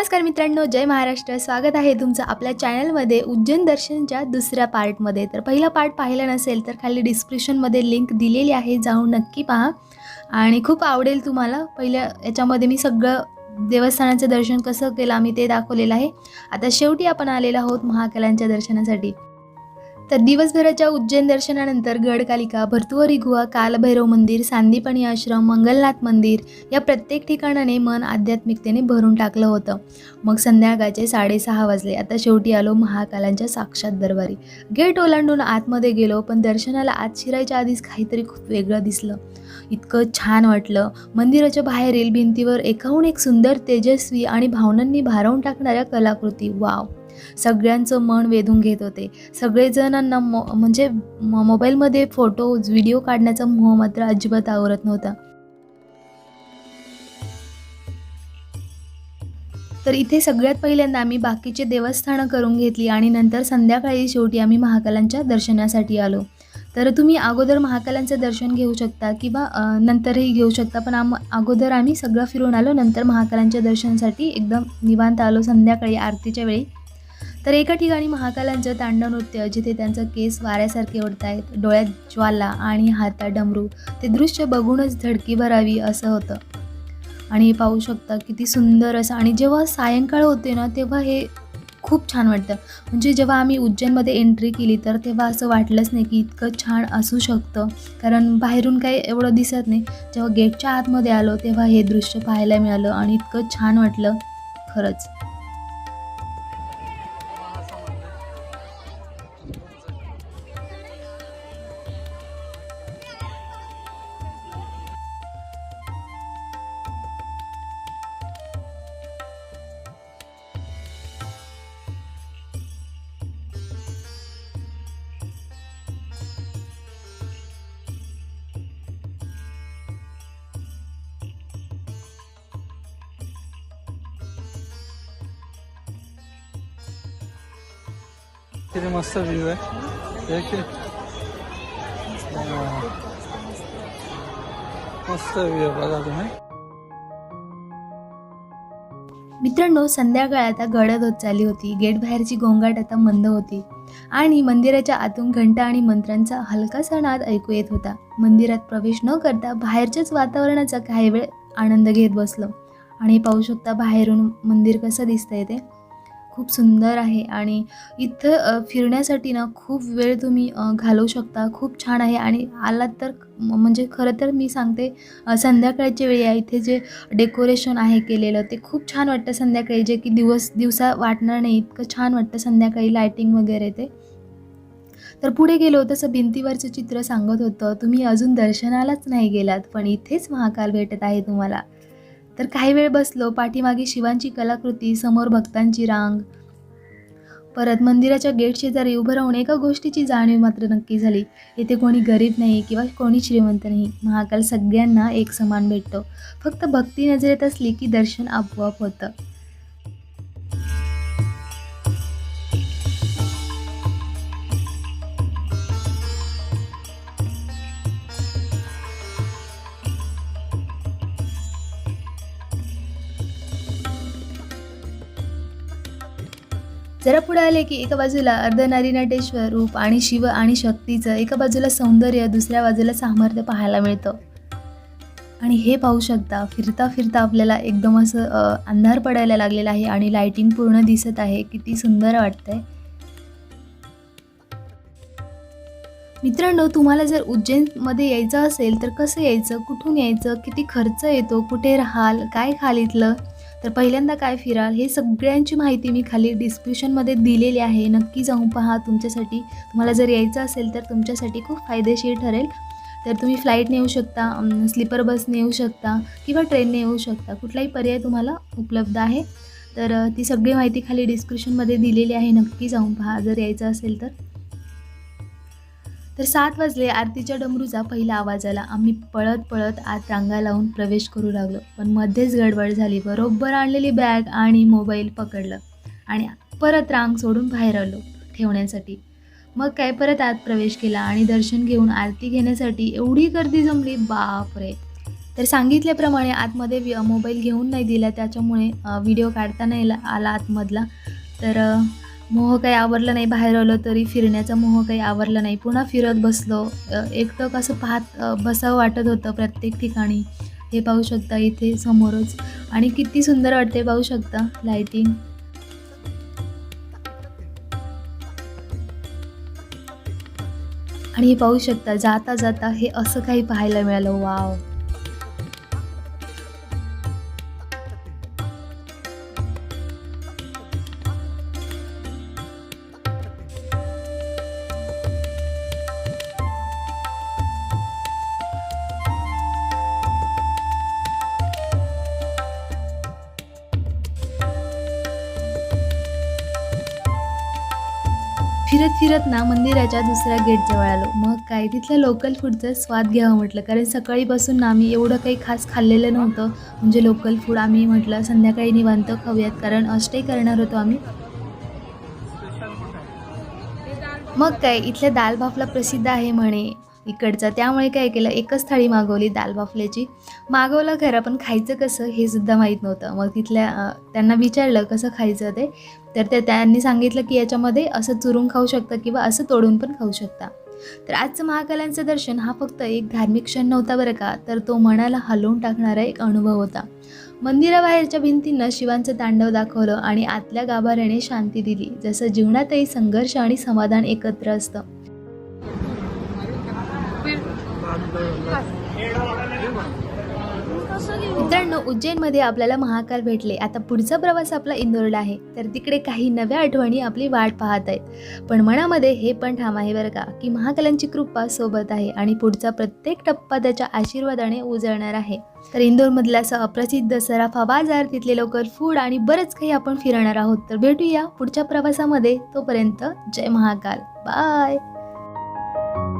नमस्कार मित्रांनो जय महाराष्ट्र. स्वागत आहे तुमचं आपल्या चॅनलमध्ये उज्जैन दर्शनच्या दुसऱ्या पार्टमध्ये. तर पहिला पार्ट पाहिला नसेल तर खाली डिस्क्रिप्शनमध्ये लिंक दिलेली आहे जाऊन नक्की पहा. आणि खूप आवडेल तुम्हाला. पहिल्या याच्यामध्ये मी सगळं देवस्थानाचं दर्शन कसं केलं आम्ही ते दाखवलेलं आहे. आता शेवटी आपण आलेलो आहोत महाकालांच्या दर्शनासाठी. तर दिवसभराच्या उज्जैन दर्शनानंतर गडकालिका भर्तुवरी गुहा कालभैरव मंदिर सांदीपणी आश्रम मंगलनाथ मंदिर या प्रत्येक ठिकाणाने मन आध्यात्मिकतेने भरून टाकलं होतं. मग संध्याकाळचे साडेसहा वाजले. आता शेवटी आलो महाकालांच्या साक्षात दरबारी. गेट ओलांडून आतमध्ये गेलो पण दर्शनाला आत शिरायच्या आधीच काहीतरी खूप वेगळं दिसलं. इतकं छान वाटलं. मंदिराच्या बाहेरील भिंतीवर एकाहून एक सुंदर तेजस्वी आणि भावनांनी भारावून टाकणाऱ्या कलाकृती. वाव! सगळ्यांचं मन वेधून घेत होते. सगळेजणांना मो म्हणजे मोबाईलमध्ये फोटोज व्हिडिओ काढण्याचा मोह मात्र अजिबात आवरत नव्हता. तर इथे सगळ्यात पहिल्यांदा आम्ही बाकीचे देवस्थानं करून घेतली आणि नंतर संध्याकाळी शेवटी आम्ही महाकालांच्या दर्शनासाठी आलो. तर तुम्ही अगोदर महाकालांचं दर्शन घेऊ शकता किंवा नंतरही घेऊ शकता पण आम अगोदर आम्ही सगळं फिरून आलो नंतर महाकालांच्या दर्शनासाठी एकदम निवांत आलो. संध्याकाळी आरतीच्या वेळी तर एका ठिकाणी महाकालांचं तांडव नृत्य जिथे त्यांचं केस वाऱ्यासारखे ओढतायत आहेत डोळ्यात ज्वाला आणि हातात डमरू ते दृश्य बघूनच धडकी भरावी असं होतं. आणि हे पाहू शकता किती सुंदर असं आणि जेव्हा सायंकाळ होते ना तेव्हा हे खूप छान वाटतं. म्हणजे जेव्हा आम्ही उज्जैनमध्ये एंट्री केली तर तेव्हा असं वाटलंच नाही की इतकं छान असू शकतं. कारण बाहेरून काही एवढं दिसत नाही. जेव्हा गेटच्या आतमध्ये आलो तेव्हा हे दृश्य पाहायला मिळालं आणि इतकं छान वाटलं खरंच. किती मस्त व्ह्यू आहे एक मस्त व्ह्यू बघा तुम्ही. मित्रांनो संध्याकाळ आता गडद होत चालली होती. गेट बाहेरची गोंगाट आता मंद होती. आणि मंदिराच्या आतून घंटा आणि मंत्रांचा हलकासा नाद ऐकू येत होता. मंदिरात प्रवेश न करता बाहेरच्याच वातावरणाचा काही वेळ आनंद घेत बसलो. आणि पाहू शकता बाहेरून मंदिर कसं दिसतंय ते. खूप सुंदर आहे आणि इथं फिरण्यासाठी ना खूप वेळ तुम्ही घालवू शकता. खूप छान आहे आणि आलात तर म्हणजे खरं तर मी सांगते संध्याकाळच्या वेळी आहे इथे जे डेकोरेशन आहे केलेलं ते खूप छान वाटतं संध्याकाळी. जे की दिवस दिवसा वाटणार नाही इतकं छान वाटतं संध्याकाळी लायटिंग वगैरे ते. तर पुढे गेलो तसं भिंतीवरचं चित्र सांगत होतं. तुम्ही अजून दर्शनालाच नाही गेलात पण इथेच महाकाल भेटत आहे तुम्हाला. तर काही वेळ बसलो पाठीमागे शिवांची कलाकृती समोर भक्तांची रांग. परत मंदिराच्या गेट शेजारी उभं राहून एका गोष्टीची जाणीव मात्र नक्की झाली. येथे कोणी गरीब नाही किंवा कोणी श्रीमंत नाही. महाकाल सगळ्यांना एक समान भेटतो. फक्त भक्ती नजरेत असली की दर्शन आपोआप होतं. जरा पुढे आले की एका बाजूला अर्धनारीनटेश्वर रूप आणि शिव आणि शक्तीचं एका बाजूला सौंदर्य दुसऱ्या बाजूला सामर्थ्य पाहायला मिळतं. आणि हे पाहू शकता फिरता फिरता आपल्याला एकदम असं अंधार पडायला लागलेला आहे आणि लाइटिंग पूर्ण दिसत आहे. किती सुंदर वाटतंय. मित्रांनो तुम्हाला जर उज्जैनमध्ये यायचं असेल तर कसं यायचं? कुठून यायचं? किती खर्च येतो? कुठे राहाल? काय खाल इथलं तर पहिल्यांदा काय फिराल? हे सगळ्यांची माहिती मी खाली डिस्क्रिप्शनमध्ये दिलेली आहे. नक्की जाऊन पहा तुमच्यासाठी. तुम्हाला जर यायचं असेल तर तुमच्यासाठी खूप फायदेशीर ठरेल. तर तुम्ही फ्लाईटने येऊ शकता स्लीपर बसने येऊ शकता किंवा ट्रेनने येऊ शकता. कुठलाही पर्याय तुम्हाला उपलब्ध आहे. तर ती सगळी माहिती खाली डिस्क्रिप्शनमध्ये दिलेली आहे. नक्की जाऊन पहा. जर यायचं असेल तर. तर सात वाजले. आरतीच्या डमरूचा पहिला आवाज आला. आम्ही पळत पळत आत रांगा लावून प्रवेश करू लागलो. पण मध्येच गडबड झाली. बरोबर आणलेली बॅग आणि मोबाईल पकडलं आणि परत रांग सोडून बाहेर आलो ठेवण्यासाठी. मग काय परत आत प्रवेश केला आणि दर्शन घेऊन आरती घेण्यासाठी एवढी गर्दी जमली. बापरे! तर सांगितल्याप्रमाणे आतमध्ये वि मोबाईल घेऊन नाही दिला. त्याच्यामुळे व्हिडिओ काढता नाही आला आतमधला. तर मोह काही आवरलं नाही बाहेर आलो तरी फिरण्याचा मोह काही आवरला नाही. पुन्हा फिरत बसलो. एकटक असं पाहत बसावं वाटत होतं प्रत्येक ठिकाणी. हे पाहू शकता इथे समोरच. आणि किती सुंदर वाटते पाहू शकता लाईटिंग आणि हे पाहू शकता जाता जाता हे असं काही पाहायला मिळालं. वाव फिरत फिरत ना मंदिराच्या दुसऱ्या गेटजवळ आलो. मग काय तिथल्या लोकल फूडचा स्वाद घ्यावं म्हटलं. कारण सकाळीपासून ना आम्ही एवढं काही खास खाल्लेलं नव्हतं. म्हणजे लोकल फूड आम्ही म्हटलं संध्याकाळी निवांत खाऊयात. कारण स्टे करणार होतो आम्ही. मग काय इथल्या दाल बाफला प्रसिद्ध आहे म्हणे. इकडचा. त्यामुळे काय केलं एकच थाळी मागवली दाल बाफल्याची. मागवलं खरं पण खायचं कसं हे सुद्धा माहीत नव्हतं. मग तिथल्या त्यांना विचारलं कसं खायचं ते. तर ते त्यांनी सांगितलं की याच्यामध्ये असं चुरून खाऊ शकता किंवा असं तोडून पण खाऊ शकता. तर आजचं महाकाल्यांचं दर्शन हा फक्त एक धार्मिक क्षण नव्हता बरं का तर तो मनाला हलवून टाकणारा एक अनुभव होता. मंदिराबाहेरच्या भिंतींना शिवांचं तांडव दाखवलं आणि आतल्या गाभाऱ्याने शांती दिली जसं जीवनातही संघर्ष आणि समाधान एकत्र असतं. मित्रांनो उज्जैनमध्ये आपल्याला महाकाल भेटले. आता पुढचा प्रवास आपला इंदोरला आहे. तर तिकडे काही नव्या आठवणी आपली वाट पाहत आहेत. पण मनामध्ये हे पण ठाम आहे बरं का की महाकालांची कृपा सोबत आहे आणि पुढचा प्रत्येक टप्पा त्याच्या आशीर्वादाने उजळणार आहे. तर इंदोरमधला असं अप्रसिद्ध सराफा बाजार तिथले लोकल फूड आणि बरंच काही आपण फिरणार आहोत. तर भेटूया पुढच्या प्रवासामध्ये. तोपर्यंत जय महाकाल. बाय